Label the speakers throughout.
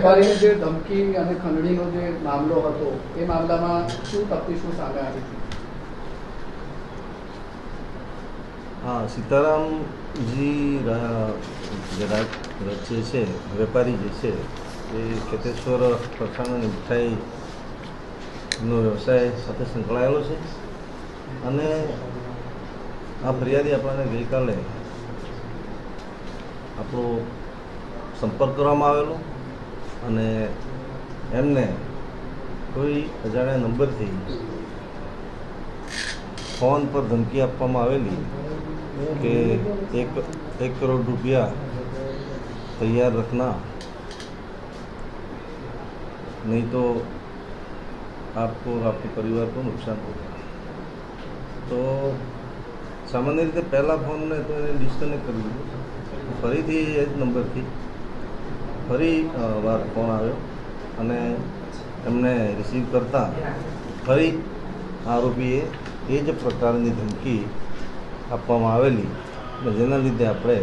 Speaker 1: વેપારીને જે ધમકી અને ખંડણીનો જે મામલો હતો, એ મામલામાં શું તફતીશો સામે આવી
Speaker 2: હા, સીતારામજી જે છે, વેપારી જે છે, એ કેતેશ્વર અને મીઠાઈનો વ્યવસાય સાથે સંકળાયેલો છે. અને આ ફરિયાદી આપણને ગઈકાલે આપણો સંપર્ક કરવામાં આવેલો. અને એમને કોઈ અજાણ્યા નંબરથી ફોન પર ધમકી આપવામાં આવેલી કે એક એક કરોડ રૂપિયા તૈયાર રખના. નહીં તો આપકો આપકે પરિવાર કો નુકસાન હોગા. તો સામાન્ય રીતે પહેલાં ફોનને તો એને ડિસ્કનેક્ટ કરી દીધો ફરીથી એ જ નંબરથી ફરી વાર ફોન આવ્યો અને એમને રિસીવ કરતા ફરી આરોપીએ એ જ પ્રકારની ધમકી આપવામાં આવેલી જેના લીધે આપણે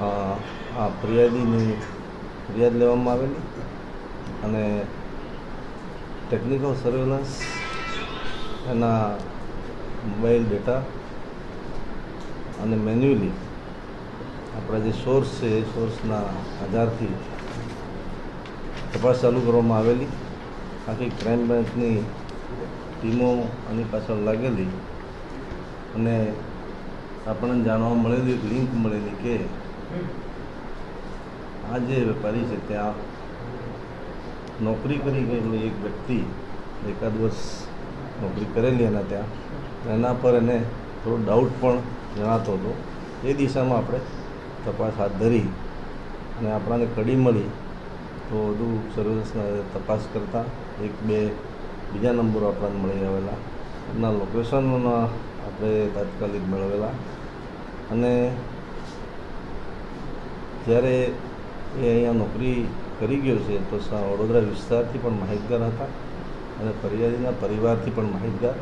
Speaker 2: આ ફરિયાદીની ફરિયાદ લેવામાં આવેલી અને ટેકનિકલ સર્વેલન્સ એના મોબાઈલ ડેટા અને મેન્યુઅલી આપણા જે સોર્સ છે એ સોર્સના આધારથી તપાસ ચાલુ કરવામાં આવેલી. આખી ક્રાઇમ બ્રાન્ચની ટીમો આની પાછળ લાગેલી અને આપણને જાણવા મળેલી, એક લિંક મળેલી કે આ જે વેપારી છે, ત્યાં નોકરી કરી ગયેલો એક વ્યક્તિ એકાદ વર્ષ નોકરી કરેલી એના ત્યાં. એના પર એને થોડો ડાઉટ પણ જણાતો હતો. એ દિશામાં આપણે તપાસ હાથ ધરી અને આપણાને કડી મળી, તો વધુ સર્વિસ તપાસ કરતાં એક બે બીજા નંબરો આપણને મળી આવેલા. એમના લોકેશનના આપણે તાત્કાલિક મેળવેલા. અને જ્યારે એ અહીંયા નોકરી કરી ગયો છે, તો વડોદરા વિસ્તારથી પણ માહિતગાર હતા અને ફરિયાદીના પરિવારથી પણ માહિતગાર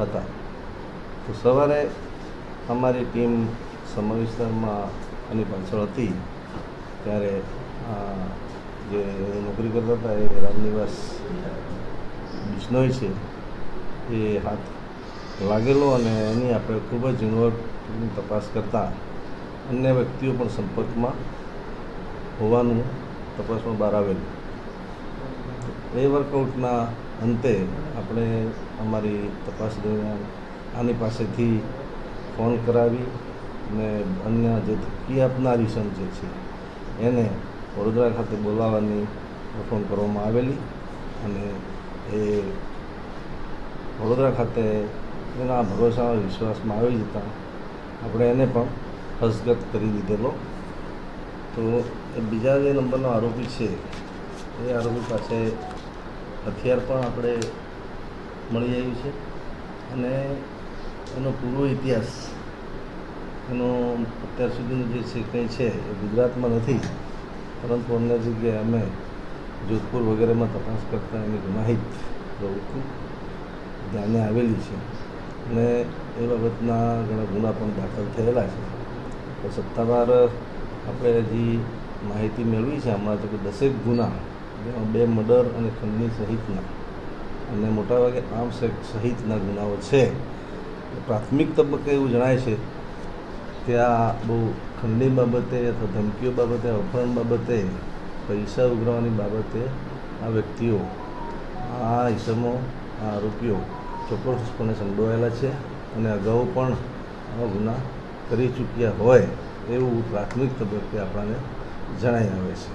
Speaker 2: હતા. તો સવારે અમારી ટીમ સમા વિસ્તારમાં આની પાછળ હતી ત્યારે જે નોકરી કરતા હતા એ રામનિવાસ બિશ્નોય છે, એ હાથ લાગેલો અને એની આપણે ખૂબ જ ઝીણવટની તપાસ કરતાં અન્ય વ્યક્તિઓ પણ સંપર્કમાં હોવાનું તપાસમાં બહાર આવેલું. એ વર્કઆઉટના અંતે આપણે અમારી તપાસ દરમિયાન આની પાસેથી ફોન કરાવી અને અન્ય જે ધમકી આપનારી સંઘ જે છે, એને વડોદરા ખાતે બોલાવવાની ફોન કરવામાં આવેલી અને એ વડોદરા ખાતે એના ભરોસા વિશ્વાસમાં આવી જતાં આપણે એને પણ હસ્તગત કરી દીધેલો. તો એ બીજા જે નંબરનો આરોપી છે, એ આરોપી પાસે હથિયાર પણ આપણે મળી આવ્યું છે અને એનો પૂરો ઇતિહાસ એનો અત્યાર સુધીનું જે છે કંઈ છે એ ગુજરાતમાં નથી. પરંતુ અન્ય જગ્યાએ અમે જોધપુર વગેરેમાં તપાસ કરતાં એની ગુનાહિત પ્રવૃત્તિ ધ્યાને આવેલી છે. અને એ બાબતના ઘણા ગુના પણ દાખલ થયેલા છે. તો સત્તાવાર આપણે હજી માહિતી મેળવી છે. હમણાં તો કે દસેક ગુના, જેમાં બે મર્ડર અને ખંડની સહિતના. અને મોટાભાગે આર્મ્સ એક્ટ સહિતના ગુનાઓ છે. પ્રાથમિક તબક્કે એવું જણાય છે કે આ બહુ ખંડની બાબતે અથવા ધમકીઓ બાબતે અપહરણ બાબતે પૈસા ઉઘરાવવાની બાબતે આ વ્યક્તિઓ આ ઇસમો આ આરોપીઓ ચોક્કસપણે સંડોવાયેલા છે અને અગાઉ પણ આવા ગુના કરી ચૂક્યા હોય એવું પ્રાથમિક તબક્કે આપણને જણાઈ આવે છે.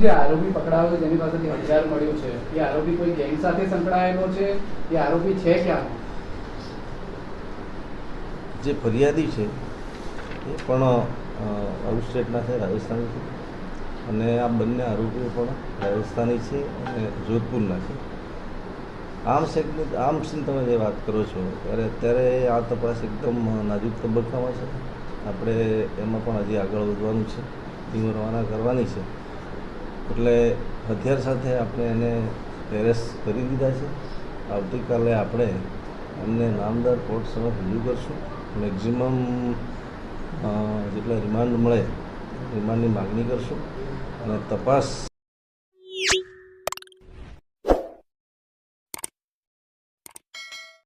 Speaker 1: જે આરોપી પકડાયો જેની પાસેથી હથિયાર મળ્યું છે એ આરોપી કોઈ ગેંગ સાથે સંકળાયેલો છે? એ આરોપી છે ક્યાં
Speaker 2: જે ફરિયાદી છે એ પણ આઉટ સ્ટેટના છે, રાજસ્થાની છે. અને આ બંને આરોપીઓ પણ રાજસ્થાની છે અને જોધપુરના છે. આમ સેકની આર્મ્સની તમે જે વાત કરો છો, ત્યારે અત્યારે આ તપાસ એકદમ નાજુક તબક્કામાં છે. આપણે એમાં પણ હજી આગળ વધવાનું છે, ટીમ રવાના કરવાની છે. એટલે હથિયાર સાથે આપણે એને એરેસ્ટ કરી દીધા છે. આવતીકાલે આપણે એમને નામદાર કોર્ટ સમક્ષ રજૂ કરશું. મેક્ઝિમમ જેટલા રિમાન્ડ મળે રિમાન્ડની માગણી કરશું અને તપાસ